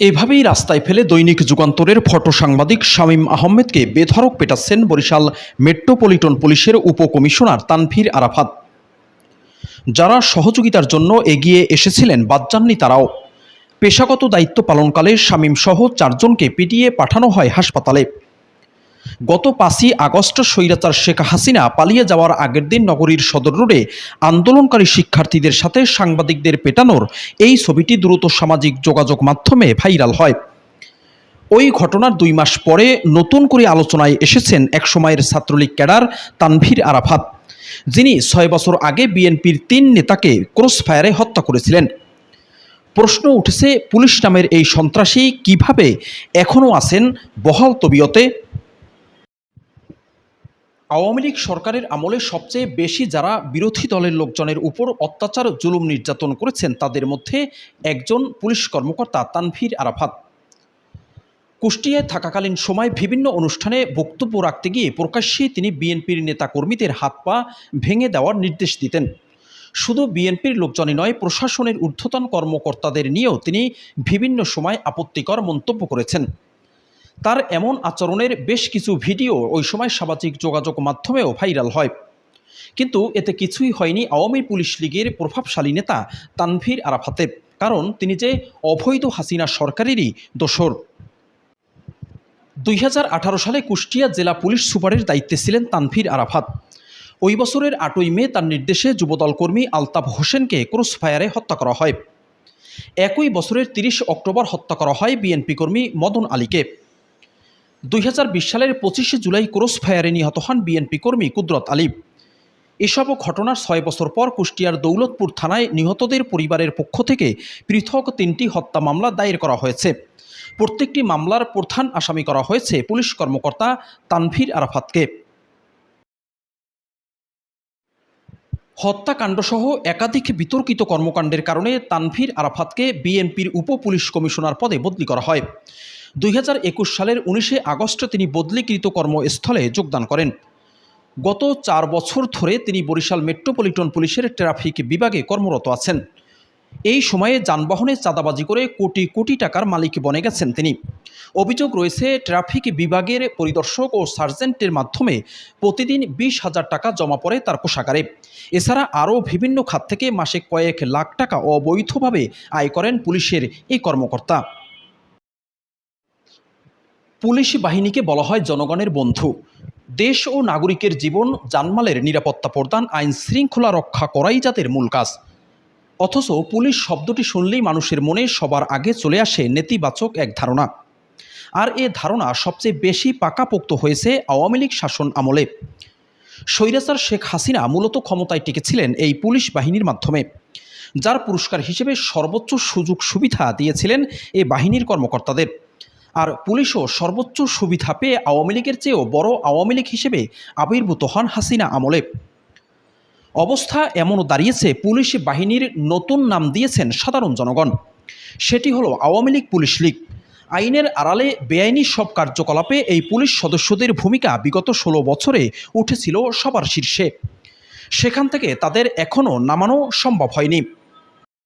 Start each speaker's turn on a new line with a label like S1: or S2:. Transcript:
S1: এভাবেই রাস্তায় ফেলে দৈনিক যুগান্তরের ফটো সাংবাদিক শামীম আহমেদকে বেধরক পেটাচ্ছেন বরিশাল মেট্রোপলিটন পুলিশের উপকমিশনার তানভীর আরাফাত। যারা সহযোগিতার জন্য এগিয়ে এসেছিলেন, বাদ যাননি তারাও। পেশাগত দায়িত্ব পালনকালে শামীম সহ চারজনকে পিটিয়ে পাঠানো হয় হাসপাতালে। গত পাঁচই আগস্ট স্বৈরাচার শেখ হাসিনা পালিয়ে যাওয়ার আগের দিন নগরীর সদর রোডে আন্দোলনকারী শিক্ষার্থীদের সাথে সাংবাদিকদের পেটানোর এই ছবিটি দ্রুত সামাজিক যোগাযোগ মাধ্যমে ভাইরাল হয়। ওই ঘটনার দুই মাস পরে নতুন করে আলোচনায় এসেছেন একসময়ের ছাত্রলীগ ক্যাডার তানভীর আরাফাত, যিনি ছয় বছর আগে বিএনপির তিন নেতাকে ক্রস ফায়ারে হত্যা করেছিলেন। প্রশ্ন উঠেছে, পুলিশ নামের এই সন্ত্রাসী কীভাবে এখনও আছেন বহাল তবিয়তে? আওয়ামী লীগ সরকারের আমলে সবচেয়ে বেশি যারা বিরোধী দলের লোকজনের উপর অত্যাচার, জুলুম নির্যাতন করেছেন, তাদের মধ্যে একজন পুলিশ কর্মকর্তা তানভীর আরাফাত। কুষ্টিয়ায় থাকাকালীন সময় বিভিন্ন অনুষ্ঠানে বক্তব্য রাখতে গিয়ে প্রকাশ্যেই তিনি বিএনপির নেতাকর্মীদের হাত পা ভেঙে দেওয়ার নির্দেশ দিতেন। শুধু বিএনপির লোকজনই নয়, প্রশাসনের ঊর্ধ্বতন কর্মকর্তাদের নিয়েও তিনি বিভিন্ন সময় আপত্তিকর মন্তব্য করেছেন। তার এমন আচরণের বেশ কিছু ভিডিও ওই সময় সামাজিক যোগাযোগ মাধ্যমেও ভাইরাল হয়। কিন্তু এতে কিছুই হয়নি আওয়ামী পুলিশ লীগের প্রভাবশালী নেতা তানভীর আরাফাতের কারণ তিনি যে অবৈধ হাসিনা সরকারেরই দোসর দুই হাজার আঠারো সালে কুষ্টিয়া জেলা পুলিশ সুপারের দায়িত্বে ছিলেন তানভীর আরাফাত। ওই বছরের আটই মে তার নির্দেশে যুবদল কর্মী আলতাফ হোসেনকে ক্রস ফায়ারে হত্যা করা হয়। একই বছরের তিরিশ অক্টোবর হত্যা করা হয় বিএনপি কর্মী মদন আলীকে। দুই হাজার বিশ সালের পঁচিশে জুলাই ক্রস ফায়ারে নিহত হন বিএনপি কর্মী কুদরত আলী এসব ঘটনার ছয় বছর পর কুষ্টিয়ার দৌলতপুর থানায় নিহতদের পরিবারের পক্ষ থেকে পৃথক তিনটি হত্যা মামলা দায়ের করা হয়েছে। প্রত্যেকটি মামলার প্রধান আসামি করা হয়েছে পুলিশ কর্মকর্তা তানভীর আরাফাতকে। হত্যাকাণ্ডসহ একাধিক বিতর্কিত কর্মকাণ্ডের কারণে তানভীর আরাফাতকে বিএনপির উপ পুলিশ কমিশনার পদে বদলি করা হয়। দুই হাজার একুশ সালের উনিশে আগস্ট তিনি বদলিকৃত কর্মস্থলে যোগদান করেন। গত চার বছর ধরে তিনি বরিশাল মেট্রোপলিটন পুলিশের ট্রাফিক বিভাগে কর্মরত আছেন। এই সময়ে যানবাহনে চাঁদাবাজি করে কোটি কোটি টাকার মালিক বনে গেছেন তিনি। অভিযোগ রয়েছে, ট্রাফিক বিভাগের পরিদর্শক ও সার্জেন্টের মাধ্যমে প্রতিদিন বিশ হাজার টাকা জমা পড়ে তার কোষাগারে। এছাড়া আরও বিভিন্ন খাত থেকে মাসে কয়েক লাখ টাকা অবৈধভাবে আয় করেন পুলিশের এই কর্মকর্তা। পুলিশ বাহিনীকে বলা হয় জনগণের বন্ধু। দেশ ও নাগরিকের জীবন, জানমালের নিরাপত্তা প্রদান, আইন শৃঙ্খলা রক্ষা করাই যাদের মূল কাজ। অথচ পুলিশ শব্দটি শুনলেই মানুষের মনে সবার আগে চলে আসে নেতিবাচক এক ধারণা। আর এ ধারণা সবচেয়ে বেশি পাকাপোক্ত হয়েছে আওয়ামী লীগ শাসন আমলে। স্বৈরাচার শেখ হাসিনা মূলত ক্ষমতায় টিকেছিলেন এই পুলিশ বাহিনীর মাধ্যমে। যার পুরস্কার হিসেবে সর্বোচ্চ সুযোগ সুবিধা দিয়েছিলেন এ বাহিনীর কর্মকর্তাদের। আর পুলিশও সর্বোচ্চ সুবিধা পেয়ে আওয়ামী লীগের চেয়েও বড় আওয়ামী লীগ হিসেবে আবির্ভূত হন হাসিনা আমলে। অবস্থা এমনও দাঁড়িয়েছে, পুলিশ বাহিনীর নতুন নাম দিয়েছেন সাধারণ জনগণ। সেটি হলো আওয়ামী লীগ পুলিশ লীগ। আইনের আড়ালে বেআইনি সব কার্যকলাপে এই পুলিশ সদস্যদের ভূমিকা বিগত ষোলো বছরে উঠেছিল সবার শীর্ষে। সেখান থেকে তাদের এখনও নামানো সম্ভব হয়নি।